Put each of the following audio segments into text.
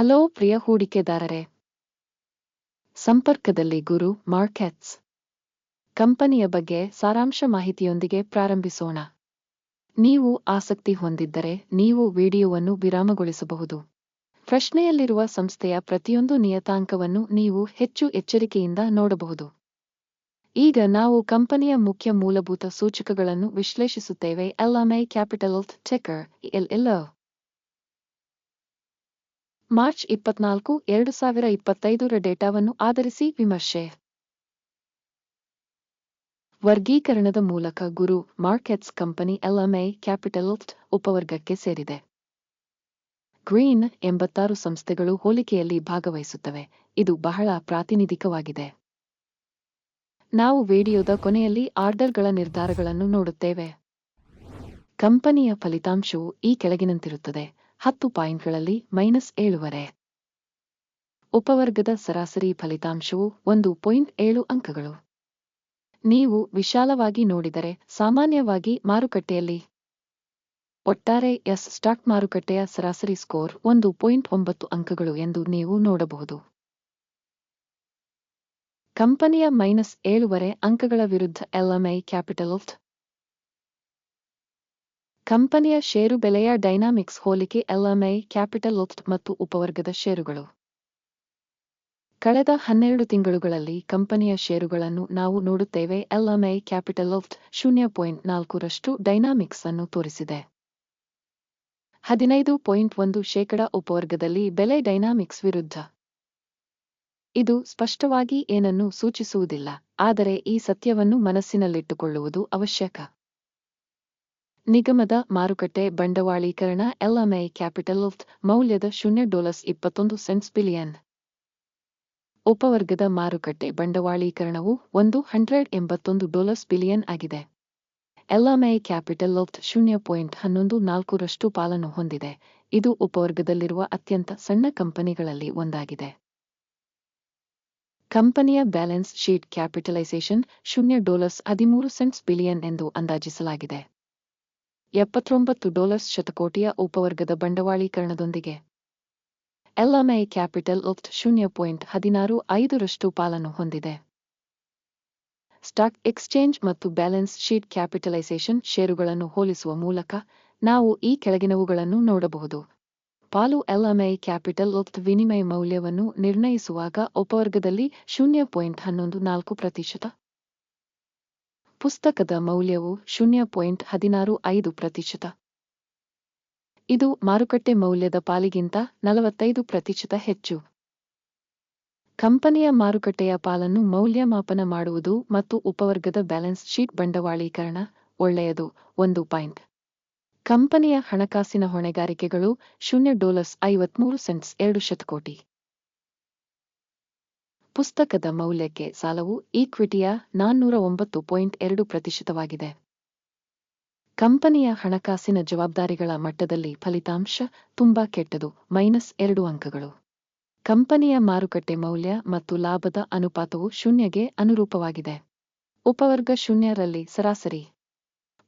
Hello ಪ್ರಿಯ ಹೂಡಿಕೆದಾರರೇ. ಸಂಪರ್ಕದಲ್ಲಿ ಗುರು markets. ಕಂಪನಿಯ ಬಗ್ಗೆ ಸಾರಾಂಶ ಮಾಹಿತಿಯೊಂದಿಗೆ ಪ್ರಾರಂಭಿಸೋಣ. ನೀವು ಆಸಕ್ತಿ ಹೊಂದಿದ್ದರೆ ನೀವು ವಿಡಿಯೋವನ್ನು ವಿರಾಮಗೊಳಿಸಬಹುದು. ಪ್ರಶ್ನೆಯಲ್ಲಿರುವ ಸಂಸ್ಥೆಯ ಪ್ರತಿಯೊಂದು ನಿಯತಾಂಕವನ್ನು ನೀವು ಹೆಚ್ಚು ಎಚ್ಚರಿಕೆಯಿಂದ ನೋಡಬಹುದು. ಈಗ ನಾವು ಕಂಪನಿಯ ಮುಖ್ಯ ಮೂಲಭೂತ ಸೂಚಕಗಳನ್ನು ವಿಶ್ಲೇಷಿಸುತ್ತೇವೆ. L M I capital, ticker L L March ಇಪ್ಪತ್ನಾಲ್ಕು, ಎರಡು ಸಾವಿರ ಇಪ್ಪತ್ತೈದರ ಡೇಟಾವನ್ನು ಆಧರಿಸಿ ವಿಮರ್ಶೆ. ವರ್ಗೀಕರಣದ ಮೂಲಕ Guru Markets company LMI capital ಉಪವರ್ಗಕ್ಕೆ ಸೇರಿದೆ. ಗ್ರೀನ್ ಎಂಬತ್ತಾರು ಸಂಸ್ಥೆಗಳು ಹೋಲಿಕೆಯಲ್ಲಿ ಭಾಗವಹಿಸುತ್ತವೆ. ಇದು ಬಹಳ ಪ್ರಾತಿನಿಧಿಕವಾಗಿದೆ. ನಾವು ವಿಡಿಯೋದ ಕೊನೆಯಲ್ಲಿ ಆರ್ಡರ್ಗಳ ನಿರ್ಧಾರಗಳನ್ನು ನೋಡುತ್ತೇವೆ. ಕಂಪನಿಯ ಫಲಿತಾಂಶವು ಈ ಕೆಳಗಿನಂತಿರುತ್ತದೆ. ಹತ್ತು ಪಾಯಿಂಟ್ಗಳಲ್ಲಿ ಮೈನಸ್ ಏಳುವರೆ. ಉಪವರ್ಗದ ಸರಾಸರಿ ಫಲಿತಾಂಶವು ಒಂದು ಪಾಯಿಂಟ್ ಏಳು ಅಂಕಗಳು. ನೀವು ವಿಶಾಲವಾಗಿ ನೋಡಿದರೆ ಸಾಮಾನ್ಯವಾಗಿ ಮಾರುಕಟ್ಟೆಯಲ್ಲಿ ಒಟ್ಟಾರೆ ಎಸ್ ಸ್ಟಾಕ್ ಮಾರುಕಟ್ಟೆಯ ಸರಾಸರಿ ಸ್ಕೋರ್ ಒಂದು ಪಾಯಿಂಟ್ ಒಂಬತ್ತು ಅಂಕಗಳು ಎಂದು ನೀವು ನೋಡಬಹುದು. ಕಂಪನಿಯ ಮೈನಸ್ ಏಳುವರೆ ಅಂಕಗಳ ವಿರುದ್ಧ ಎಲ್ಎಂಐ ಕ್ಯಾಪಿಟಲ್ ಕಂಪನಿಯ ಷೇರು ಬೆಲೆಯ ಡೈನಾಮಿಕ್ಸ್ ಹೋಲಿಕೆ ಎಲ್ಎಂಐ ಕ್ಯಾಪಿಟಲ್ ಮತ್ತು ಉಪವರ್ಗದ ಷೇರುಗಳು. ಕಳೆದ ಹನ್ನೆರಡು ತಿಂಗಳುಗಳಲ್ಲಿ ಕಂಪನಿಯ ಷೇರುಗಳನ್ನು ನಾವು ನೋಡುತ್ತೇವೆ. ಎಲ್ಎಂಐ ಕ್ಯಾಪಿಟಲ್ ಶೂನ್ಯ ಪಾಯಿಂಟ್ ನಾಲ್ಕರಷ್ಟು ಡೈನಾಮಿಕ್ಸ್ ಅನ್ನು ತೋರಿಸಿದೆ. ಹದಿನೈದು ಪಾಯಿಂಟ್ ಒಂದು ಶೇಕಡ ಉಪವರ್ಗದಲ್ಲಿ ಬೆಲೆ ಡೈನಾಮಿಕ್ಸ್ ವಿರುದ್ಧ. ಇದು ಸ್ಪಷ್ಟವಾಗಿ ಏನನ್ನೂ ಸೂಚಿಸುವುದಿಲ್ಲ, ಆದರೆ ಈ ಸತ್ಯವನ್ನು ಮನಸ್ಸಿನಲ್ಲಿಟ್ಟುಕೊಳ್ಳುವುದು ಅವಶ್ಯಕ. ನಿಗಮದ ಮಾರುಕಟ್ಟೆ ಬಂಡವಾಳೀಕರಣ ಎಲ್ಎಂಐ ಕ್ಯಾಪಿಟಲ್ ಮೌಲ್ಯದ ಶೂನ್ಯ ಡಾಲರ್ಸ್ ಇಪ್ಪತ್ತೊಂದು ಸೆಂಟ್ಸ್ ಬಿಲಿಯನ್. ಉಪವರ್ಗದ ಮಾರುಕಟ್ಟೆ ಬಂಡವಾಳೀಕರಣವು ಒಂದು ಹಂಡ್ರೆಡ್ ಎಂಬತ್ತೊಂದು ಡಾಲರ್ಸ್ ಬಿಲಿಯನ್ ಆಗಿದೆ. ಎಲ್ಎಂಐ ಕ್ಯಾಪಿಟಲ್ ಶೂನ್ಯ ಪಾಯಿಂಟ್ ಹನ್ನೊಂದು ನಾಲ್ಕರಷ್ಟು ಪಾಲನ್ನು ಹೊಂದಿದೆ. ಇದು ಉಪವರ್ಗದಲ್ಲಿರುವ ಅತ್ಯಂತ ಸಣ್ಣ ಕಂಪನಿಗಳಲ್ಲಿ ಒಂದಾಗಿದೆ. ಕಂಪನಿಯ ಬ್ಯಾಲೆನ್ಸ್ ಶೀಟ್ ಕ್ಯಾಪಿಟಲೈಸೇಷನ್ ಶೂನ್ಯ ಡಾಲರ್ಸ್ ಹದಿಮೂರು ಸೆಂಟ್ಸ್ ಬಿಲಿಯನ್ ಎಂದು ಅಂದಾಜಿಸಲಾಗಿದೆ. ಎಪ್ಪತ್ತೊಂಬತ್ತು ಡಾಲರ್ಸ್ ಶತಕೋಟಿಯ ಉಪವರ್ಗದ ಬಂಡವಾಳೀಕರಣದೊಂದಿಗೆ. ಎಲ್ಎಂಐ ಕ್ಯಾಪಿಟಲ್ ಶೂನ್ಯ ಪಾಯಿಂಟ್ ಹದಿನಾರು ಐದರಷ್ಟು ಪಾಲನ್ನು ಹೊಂದಿದೆ. ಸ್ಟಾಕ್ ಎಕ್ಸ್ಚೇಂಜ್ ಮತ್ತು ಬ್ಯಾಲೆನ್ಸ್ ಶೀಟ್ ಕ್ಯಾಪಿಟಲೈಸೇಷನ್ ಷೇರುಗಳನ್ನು ಹೋಲಿಸುವ ಮೂಲಕ ನಾವು ಈ ಕೆಳಗಿನವುಗಳನ್ನು ನೋಡಬಹುದು. ಪಾಲು ಎಲ್ಎಂಐ ಕ್ಯಾಪಿಟಲ್ ವಿನಿಮಯ ಮೌಲ್ಯವನ್ನು ನಿರ್ಣಯಿಸುವಾಗ ಉಪವರ್ಗದಲ್ಲಿ ಶೂನ್ಯ ಪಾಯಿಂಟ್ ಹನ್ನೊಂದು ನಾಲ್ಕು ಪ್ರತಿಶತ ಪುಸ್ತಕದ ಮೌಲ್ಯವು ಶೂನ್ಯ ಪಾಯಿಂಟ್ ಹದಿನಾರು ಐದು ಪ್ರತಿಶತ. ಇದು ಮಾರುಕಟ್ಟೆ ಮೌಲ್ಯದ ಪಾಲಿಗಿಂತ ನಲವತ್ತೈದು ಪ್ರತಿಶತ ಹೆಚ್ಚು. ಕಂಪನಿಯ ಮಾರುಕಟ್ಟೆಯ ಪಾಲನ್ನು ಮೌಲ್ಯಮಾಪನ ಮಾಡುವುದು ಮತ್ತು ಉಪವರ್ಗದ ಬ್ಯಾಲೆನ್ಸ್ ಶೀಟ್ ಬಂಡವಾಳೀಕರಣ ಒಳ್ಳೆಯದು. ಒಂದು ಪಾಯಿಂಟ್. ಕಂಪನಿಯ ಹಣಕಾಸಿನ ಹೊಣೆಗಾರಿಕೆಗಳು ಶೂನ್ಯ ಡಾಲರ್ಸ್ ಐವತ್ಮೂರು ಸೆಂಟ್ಸ್ ಎರಡು ಶತಕೋಟಿ. ಪುಸ್ತಕದ ಮೌಲ್ಯಕ್ಕೆ ಸಾಲವು ಈಕ್ವಿಟಿಯ ನಾನ್ನೂರ ಒಂಬತ್ತು ಪಾಯಿಂಟ್ ಎರಡು ಪ್ರತಿಶತವಾಗಿದೆ. ಕಂಪನಿಯ ಹಣಕಾಸಿನ ಜವಾಬ್ದಾರಿಗಳ ಮಟ್ಟದಲ್ಲಿ ಫಲಿತಾಂಶ ತುಂಬಾ ಕೆಟ್ಟದು, ಮೈನಸ್ ಎರಡು ಅಂಕಗಳು. ಕಂಪನಿಯ ಮಾರುಕಟ್ಟೆ ಮೌಲ್ಯ ಮತ್ತು ಲಾಭದ ಅನುಪಾತವು ಶೂನ್ಯಗೆ ಅನುರೂಪವಾಗಿದೆ. ಉಪವರ್ಗ ಶೂನ್ಯರಲ್ಲಿ ಸರಾಸರಿ.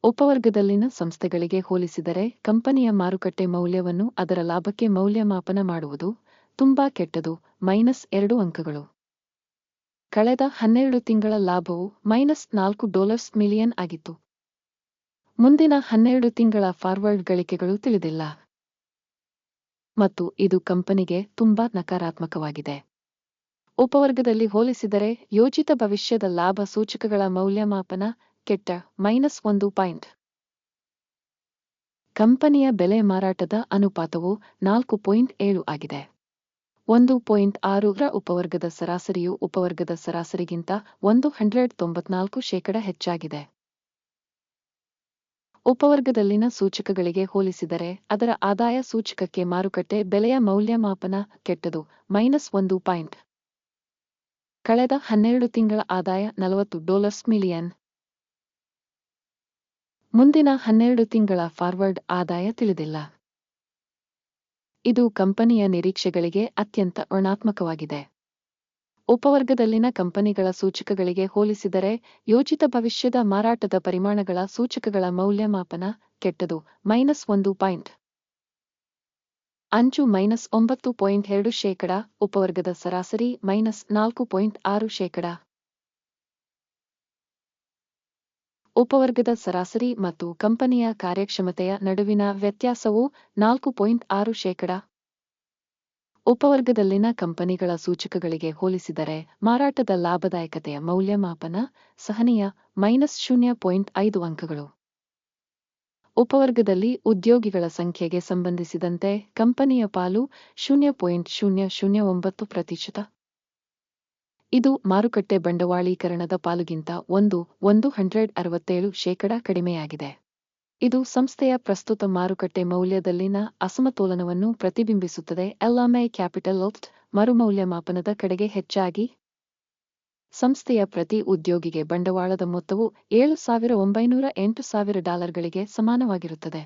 ಉಪವರ್ಗದಲ್ಲಿನ ಸಂಸ್ಥೆಗಳಿಗೆ ಹೋಲಿಸಿದರೆ ಕಂಪನಿಯ ಮಾರುಕಟ್ಟೆ ಮೌಲ್ಯವನ್ನು ಅದರ ಲಾಭಕ್ಕೆ ಮೌಲ್ಯಮಾಪನ ಮಾಡುವುದು ತುಂಬಾ ಕೆಟ್ಟದು, ಮೈನಸ್ ಎರಡು ಅಂಕಗಳು. ಕಳೆದ ಹನ್ನೆರಡು ತಿಂಗಳ ಲಾಭವು ಮೈನಸ್ ನಾಲ್ಕು ಡಾಲರ್ಸ್ ಮಿಲಿಯನ್ ಆಗಿತ್ತು. ಮುಂದಿನ ಹನ್ನೆರಡು ತಿಂಗಳ ಫಾರ್ವರ್ಡ್ ಗಳಿಕೆಗಳು ತಿಳಿದಿಲ್ಲ. ಮತ್ತು ಇದು ಕಂಪನಿಗೆ ತುಂಬಾ ನಕಾರಾತ್ಮಕವಾಗಿದೆ. ಉಪವರ್ಗದಲ್ಲಿ ಹೋಲಿಸಿದರೆ ಯೋಜಿತ ಭವಿಷ್ಯದ ಲಾಭ ಸೂಚಕಗಳ ಮೌಲ್ಯಮಾಪನ ಕೆಟ್ಟ ಮೈನಸ್ ಒಂದು ಪಾಯಿಂಟ್. ಕಂಪನಿಯ ಬೆಲೆ ಮಾರಾಟದ ಅನುಪಾತವು ನಾಲ್ಕು ಪಾಯಿಂಟ್ ಏಳು ಆಗಿದೆ. ಒಂದು ಪಾಯಿಂಟ್ ಆರರ ಉಪವರ್ಗದ ಸರಾಸರಿಯು ಉಪವರ್ಗದ ಸರಾಸರಿಗಿಂತ ಒಂದು ಹಂಡ್ರೆಡ್ ತೊಂಬತ್ನಾಲ್ಕು ಶೇಕಡ ಹೆಚ್ಚಾಗಿದೆ. ಉಪವರ್ಗದಲ್ಲಿನ ಸೂಚಕಗಳಿಗೆ ಹೋಲಿಸಿದರೆ ಅದರ ಆದಾಯ ಸೂಚಕಕ್ಕೆ ಮಾರುಕಟ್ಟೆ ಬೆಲೆಯ ಮೌಲ್ಯಮಾಪನ ಕೆಟ್ಟದು, ಮೈನಸ್ ಒಂದು ಪಾಯಿಂಟ್. ಕಳೆದ ಹನ್ನೆರಡು ತಿಂಗಳ ಆದಾಯ ನಲವತ್ತು ಡಾಲರ್ಸ್ ಮಿಲಿಯನ್. ಮುಂದಿನ ಹನ್ನೆರಡು ತಿಂಗಳ ಫಾರ್ವರ್ಡ್ ಆದಾಯ ತಿಳಿದಿಲ್ಲ. ಇದು ಕಂಪನಿಯ ನಿರೀಕ್ಷೆಗಳಿಗೆ ಅತ್ಯಂತ ಋಣಾತ್ಮಕವಾಗಿದೆ. ಉಪವರ್ಗದಲ್ಲಿನ ಕಂಪನಿಗಳ ಸೂಚಕಗಳಿಗೆ ಹೋಲಿಸಿದರೆ ಯೋಜಿತ ಭವಿಷ್ಯದ ಮಾರಾಟದ ಪರಿಮಾಣಗಳ ಸೂಚಕಗಳ ಮೌಲ್ಯಮಾಪನ ಕೆಟ್ಟದು, ಮೈನಸ್ ಒಂದು ಪಾಯಿಂಟ್. ಅಂಚು ಮೈನಸ್ ಒಂಬತ್ತು ಪಾಯಿಂಟ್ ಎರಡು ಶೇಕಡ, ಉಪವರ್ಗದ ಸರಾಸರಿ ಮೈನಸ್ ನಾಲ್ಕು ಪಾಯಿಂಟ್ ಆರು ಶೇಕಡ. ಉಪವರ್ಗದ ಸರಾಸರಿ ಮತ್ತು ಕಂಪನಿಯ ಕಾರ್ಯಕ್ಷಮತೆಯ ನಡುವಿನ ವ್ಯತ್ಯಾಸವು ನಾಲ್ಕು ಪಾಯಿಂಟ್ ಆರು ಶೇಕಡ. ಉಪವರ್ಗದಲ್ಲಿನ ಕಂಪನಿಗಳ ಸೂಚಕಗಳಿಗೆ ಹೋಲಿಸಿದರೆ ಮಾರಾಟದ ಲಾಭದಾಯಕತೆಯ ಮೌಲ್ಯಮಾಪನ ಸಹನೀಯ ಮೈನಸ್ ಶೂನ್ಯ ಪಾಯಿಂಟ್ ಐದು ಅಂಕಗಳು. ಉಪವರ್ಗದಲ್ಲಿ ಉದ್ಯೋಗಿಗಳ ಸಂಖ್ಯೆಗೆ ಸಂಬಂಧಿಸಿದಂತೆ ಕಂಪನಿಯ ಪಾಲು ಶೂನ್ಯ ಪಾಯಿಂಟ್ ಶೂನ್ಯ ಶೂನ್ಯ ಒಂಬತ್ತು ಪ್ರತಿಶತ. ಇದು ಮಾರುಕಟ್ಟೆ ಬಂಡವಾಳೀಕರಣದ ಪಾಲುಗಿಂತ ಒಂದು ಒಂದು ಹಂಡ್ರೆಡ್ ಅರವತ್ತೇಳು ಶೇಕಡ ಕಡಿಮೆಯಾಗಿದೆ. ಇದು ಸಂಸ್ಥೆಯ ಪ್ರಸ್ತುತ ಮಾರುಕಟ್ಟೆ ಮೌಲ್ಯದಲ್ಲಿನ ಅಸಮತೋಲನವನ್ನು ಪ್ರತಿಬಿಂಬಿಸುತ್ತದೆ. ಎಲ್ಎಂಐ ಕ್ಯಾಪಿಟಲ್ ಮರುಮೌಲ್ಯಮಾಪನದ ಕಡೆಗೆ ಹೆಚ್ಚಾಗಿ ಸಂಸ್ಥೆಯ ಪ್ರತಿ ಉದ್ಯೋಗಿಗೆ ಬಂಡವಾಳದ ಮೊತ್ತವು ಏಳು ಸಾವಿರ ಒಂಬೈನೂರ ಎಂಟು ಸಾವಿರ ಡಾಲರ್ಗಳಿಗೆ ಸಮಾನವಾಗಿರುತ್ತದೆ.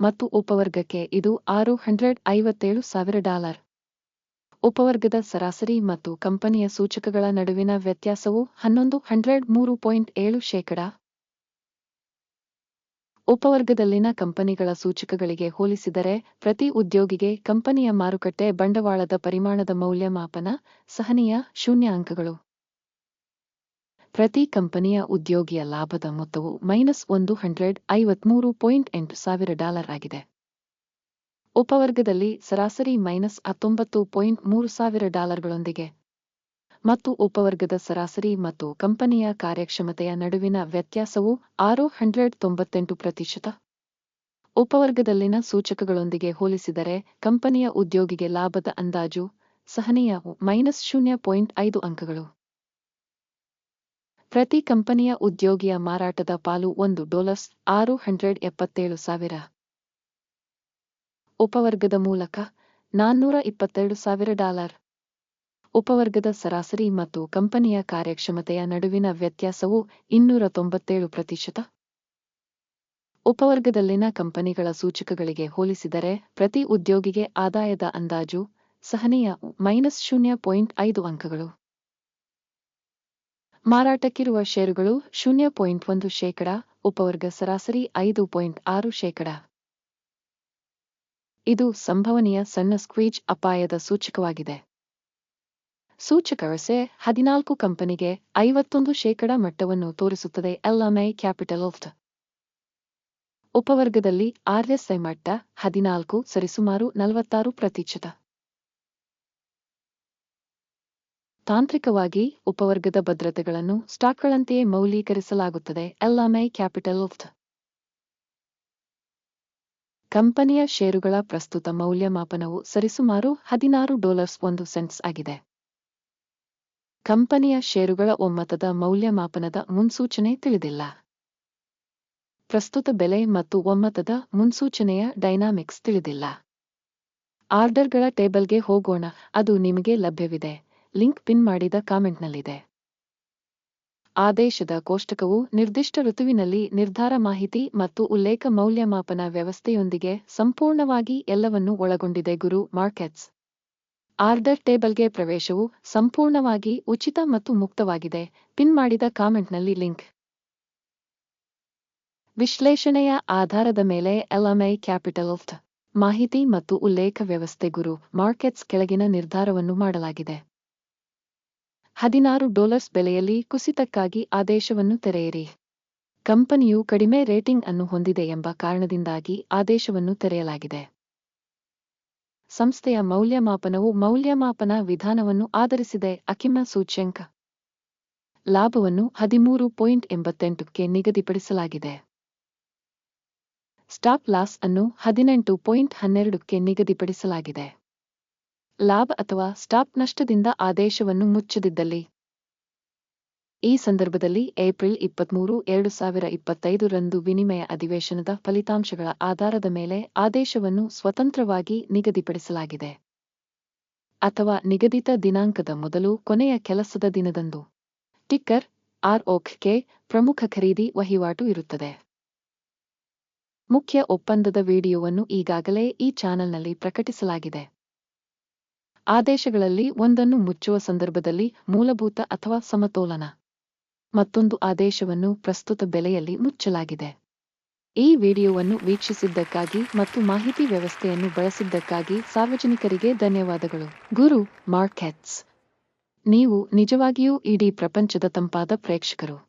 ಮತ್ತು ಉಪವರ್ಗಕ್ಕೆ ಇದು ಆರು ಹಂಡ್ರೆಡ್ ಐವತ್ತೇಳು ಸಾವಿರ ಡಾಲರ್. ಉಪವರ್ಗದ ಸರಾಸರಿ ಮತ್ತು ಕಂಪನಿಯ ಸೂಚಕಗಳ ನಡುವಿನ ವ್ಯತ್ಯಾಸವು ಹನ್ನೊಂದು ಹಂಡ್ರೆಡ್ ಮೂರು ಪಾಯಿಂಟ್ ಏಳು ಶೇಕಡ. ಉಪವರ್ಗದಲ್ಲಿನ ಕಂಪನಿಗಳ ಸೂಚಕಗಳಿಗೆ ಹೋಲಿಸಿದರೆ ಪ್ರತಿ ಉದ್ಯೋಗಿಗೆ ಕಂಪನಿಯ ಮಾರುಕಟ್ಟೆ ಬಂಡವಾಳದ ಪರಿಮಾಣದ ಮೌಲ್ಯಮಾಪನ ಸಹನೀಯ ಶೂನ್ಯ ಅಂಕಗಳು ಪ್ರತಿ ಕಂಪನಿಯ ಉದ್ಯೋಗಿಯ ಲಾಭದ ಮೊತ್ತವು ಮೈನಸ್ ಒಂದು ಹಂಡ್ರೆಡ್ ಐವತ್ಮೂರು ಪಾಯಿಂಟ್ ಎಂಟು ಸಾವಿರ ಡಾಲರ್ ಆಗಿದೆ. ಉಪವರ್ಗದಲ್ಲಿ ಸರಾಸರಿ ಮೈನಸ್ ಹತ್ತೊಂಬತ್ತು ಪಾಯಿಂಟ್ ಮೂರು ಸಾವಿರ ಡಾಲರ್ಗಳೊಂದಿಗೆ. ಮತ್ತು ಉಪವರ್ಗದ ಸರಾಸರಿ ಮತ್ತು ಕಂಪನಿಯ ಕಾರ್ಯಕ್ಷಮತೆಯ ನಡುವಿನ ವ್ಯತ್ಯಾಸವು ಆರು ಹಂಡ್ರೆಡ್ ತೊಂಬತ್ತೆಂಟು ಪ್ರತಿಶತ. ಉಪವರ್ಗದಲ್ಲಿನ ಸೂಚಕಗಳೊಂದಿಗೆ ಹೋಲಿಸಿದರೆ ಕಂಪನಿಯ ಉದ್ಯೋಗಿಗೆ ಲಾಭದ ಅಂದಾಜು ಸಹನೀಯ ಮೈನಸ್ ಶೂನ್ಯ ಪಾಯಿಂಟ್ ಐದು ಅಂಕಗಳು. ಪ್ರತಿ ಕಂಪನಿಯ ಉದ್ಯೋಗಿಯ ಮಾರಾಟದ ಪಾಲು ಒಂದು ಡಾಲರ್ಸ್ ಆರು ಹಂಡ್ರೆಡ್ ಎಪ್ಪತ್ತೇಳು ಸಾವಿರ. ಉಪವರ್ಗದ ಮೂಲಕ ನಾನ್ನೂರ ಇಪ್ಪತ್ತೆರಡು ಸಾವಿರ ಡಾಲರ್. ಉಪವರ್ಗದ ಸರಾಸರಿ ಮತ್ತು ಕಂಪನಿಯ ಕಾರ್ಯಕ್ಷಮತೆಯ ನಡುವಿನ ವ್ಯತ್ಯಾಸವು ಇನ್ನೂರ ತೊಂಬತ್ತೇಳು ಪ್ರತಿಶತ. ಉಪವರ್ಗದಲ್ಲಿನ ಕಂಪನಿಗಳ ಸೂಚಕಗಳಿಗೆ ಹೋಲಿಸಿದರೆ ಪ್ರತಿ ಉದ್ಯೋಗಿಗೆ ಆದಾಯದ ಅಂದಾಜು ಸಹನೀಯ ಮೈನಸ್ ಶೂನ್ಯ ಪಾಯಿಂಟ್ ಐದು ಅಂಕಗಳು. ಮಾರಾಟಕ್ಕಿರುವ ಷೇರುಗಳು ಶೂನ್ಯ ಪಾಯಿಂಟ್ ಒಂದು ಶೇಕಡ, ಉಪವರ್ಗ ಸರಾಸರಿ ಐದು ಪಾಯಿಂಟ್ ಆರು ಶೇಕಡ. ಇದು ಸಂಭವನೀಯ ಸಣ್ಣ ಸ್ಕ್ವೀಜ್ ಅಪಾಯದ ಸೂಚಕವಾಗಿದೆ. ಸೂಚಕವಸೆ ಹದಿನಾಲ್ಕು ಕಂಪನಿಗೆ ಐವತ್ತೊಂದು ಶೇಕಡ ಮಟ್ಟವನ್ನು ತೋರಿಸುತ್ತದೆ L M I capital of ಉಪವರ್ಗದಲ್ಲಿ RSI ಮಟ್ಟ ಹದಿನಾಲ್ಕು ಸರಿಸುಮಾರು ನಲವತ್ತಾರು ಪ್ರತಿಶತ. ತಾಂತ್ರಿಕವಾಗಿ ಉಪವರ್ಗದ ಭದ್ರತೆಗಳನ್ನು ಸ್ಟಾಕ್ಗಳಂತೆಯೇ ಮೌಲ್ಯೀಕರಿಸಲಾಗುತ್ತದೆ ಎಲ್ಎಂಐ ಕ್ಯಾಪಿಟಲ್ ಆಫ್ಟ್ ಕಂಪನಿಯ ಷೇರುಗಳ ಪ್ರಸ್ತುತ ಮೌಲ್ಯಮಾಪನವು ಸರಿಸುಮಾರು ಹದಿನಾರು ಡಾಲರ್ಸ್ ಒಂದು ಸೆಂಟ್ಸ್ ಆಗಿದೆ. ಕಂಪನಿಯ ಷೇರುಗಳ ಒಮ್ಮತದ ಮೌಲ್ಯಮಾಪನದ ಮುನ್ಸೂಚನೆ ತಿಳಿದಿಲ್ಲ. ಪ್ರಸ್ತುತ ಬೆಲೆ ಮತ್ತು ಒಮ್ಮತದ ಮುನ್ಸೂಚನೆಯ ಡೈನಾಮಿಕ್ಸ್ ತಿಳಿದಿಲ್ಲ. ಆರ್ಡರ್ಗಳ ಟೇಬಲ್ಗೆ ಹೋಗೋಣ, ಅದು ನಿಮಗೆ ಲಭ್ಯವಿದೆ. ಲಿಂಕ್ ಪಿನ್ ಮಾಡಿದ ಕಾಮೆಂಟ್ನಲ್ಲಿದೆ. ಆದೇಶದ ಕೋಷ್ಟಕವು ನಿರ್ದಿಷ್ಟ ಋತುವಿನಲ್ಲಿ ನಿರ್ಧಾರ ಮಾಹಿತಿ ಮತ್ತು ಉಲ್ಲೇಖ ಮೌಲ್ಯಮಾಪನ ವ್ಯವಸ್ಥೆಯೊಂದಿಗೆ ಸಂಪೂರ್ಣವಾಗಿ ಎಲ್ಲವನ್ನೂ ಒಳಗೊಂಡಿದೆ, ಗುರು ಮಾರ್ಕೆಟ್ಸ್. ಆರ್ಡರ್ ಟೇಬಲ್ಗೆ ಪ್ರವೇಶವು ಸಂಪೂರ್ಣವಾಗಿ ಉಚಿತ ಮತ್ತು ಮುಕ್ತವಾಗಿದೆ. ಪಿನ್ ಮಾಡಿದ ಕಾಮೆಂಟ್ನಲ್ಲಿ ಲಿಂಕ್. ವಿಶ್ಲೇಷಣೆಯ ಆಧಾರದ ಮೇಲೆ ಎಲ್ಎಂಐ ಕ್ಯಾಪಿಟಲ್ ಆಫ್ ಮಾಹಿತಿ ಮತ್ತು ಉಲ್ಲೇಖ ವ್ಯವಸ್ಥೆ, ಗುರು ಮಾರ್ಕೆಟ್ಸ್ ಕೆಳಗಿನ ನಿರ್ಧಾರವನ್ನು ಮಾಡಲಾಗಿದೆ. ಹದಿನಾರು ಡಾಲರ್ಸ್ ಬೆಲೆಯಲ್ಲಿ ಕುಸಿತಕ್ಕಾಗಿ ಆದೇಶವನ್ನು ತೆರೆಯಿರಿ. ಕಂಪನಿಯು ಕಡಿಮೆ ರೇಟಿಂಗ್ ಅನ್ನು ಹೊಂದಿದೆ ಎಂಬ ಕಾರಣದಿಂದಾಗಿ ಆದೇಶವನ್ನು ತೆರೆಯಲಾಗಿದೆ. ಸಂಸ್ಥೆಯ ಮೌಲ್ಯಮಾಪನವು ಮೌಲ್ಯಮಾಪನ ವಿಧಾನವನ್ನು ಆಧರಿಸಿದೆ ಅಕಿಮ ಸೂಚ್ಯಂಕ. ಲಾಭವನ್ನು ಹದಿಮೂರು ಪಾಯಿಂಟ್ ಎಂಬತ್ತೆಂಟಕ್ಕೆ ನಿಗದಿಪಡಿಸಲಾಗಿದೆ. ಸ್ಟಾಪ್ ಲಾಸ್ ಅನ್ನು ಹದಿನೆಂಟು ಪಾಯಿಂಟ್ ಹನ್ನೆರಡಕ್ಕೆ ನಿಗದಿಪಡಿಸಲಾಗಿದೆ. ಲಾಭ ಅಥವಾ ಸ್ಟಾಪ್ ನಷ್ಟದಿಂದ ಆದೇಶವನ್ನು ಮುಚ್ಚದಿದ್ದಲ್ಲಿ. ಈ ಸಂದರ್ಭದಲ್ಲಿ ಏಪ್ರಿಲ್ ಇಪ್ಪತ್ಮೂರು, ಎರಡು ಸಾವಿರ ಇಪ್ಪತ್ತೈದು ರಂದು ವಿನಿಮಯ ಅಧಿವೇಶನದ ಫಲಿತಾಂಶಗಳ ಆಧಾರದ ಮೇಲೆ ಆದೇಶವನ್ನು ಸ್ವತಂತ್ರವಾಗಿ ನಿಗದಿಪಡಿಸಲಾಗಿದೆ. ಅಥವಾ ನಿಗದಿತ ದಿನಾಂಕದ ಮೊದಲು ಕೊನೆಯ ಕೆಲಸದ ದಿನದಂದು. ಟಿಕ್ಕರ್ ಆರ್ಒಕೆ ಪ್ರಮುಖ ಖರೀದಿ ವಹಿವಾಟು ಇರುತ್ತದೆ. ಮುಖ್ಯ ಒಪ್ಪಂದದ ವಿಡಿಯೋವನ್ನು ಈಗಾಗಲೇ ಈ ಚಾನೆಲ್ನಲ್ಲಿ ಪ್ರಕಟಿಸಲಾಗಿದೆ. ಆದೇಶಗಳಲ್ಲಿ ಒಂದನ್ನು ಮುಚ್ಚುವ ಸಂದರ್ಭದಲ್ಲಿ ಮೂಲಭೂತ ಅಥವಾ ಸಮತೋಲನ. ಮತ್ತೊಂದು ಆದೇಶವನ್ನು ಪ್ರಸ್ತುತ ಬೆಲೆಯಲ್ಲಿ ಮುಚ್ಚಲಾಗಿದೆ. ಈ ವಿಡಿಯೋವನ್ನು ವೀಕ್ಷಿಸಿದ್ದಕ್ಕಾಗಿ ಮತ್ತು ಮಾಹಿತಿ ವ್ಯವಸ್ಥೆಯನ್ನು ಬಳಸಿದ್ದಕ್ಕಾಗಿ ಸಾರ್ವಜನಿಕರಿಗೆ ಧನ್ಯವಾದಗಳು. ಗುರು ಮಾರ್ಕೆಟ್ಸ್. ನೀವು ನಿಜವಾಗಿಯೂ ಇಡೀ ಪ್ರಪಂಚದ ತಂಪಾದ ಪ್ರೇಕ್ಷಕರು.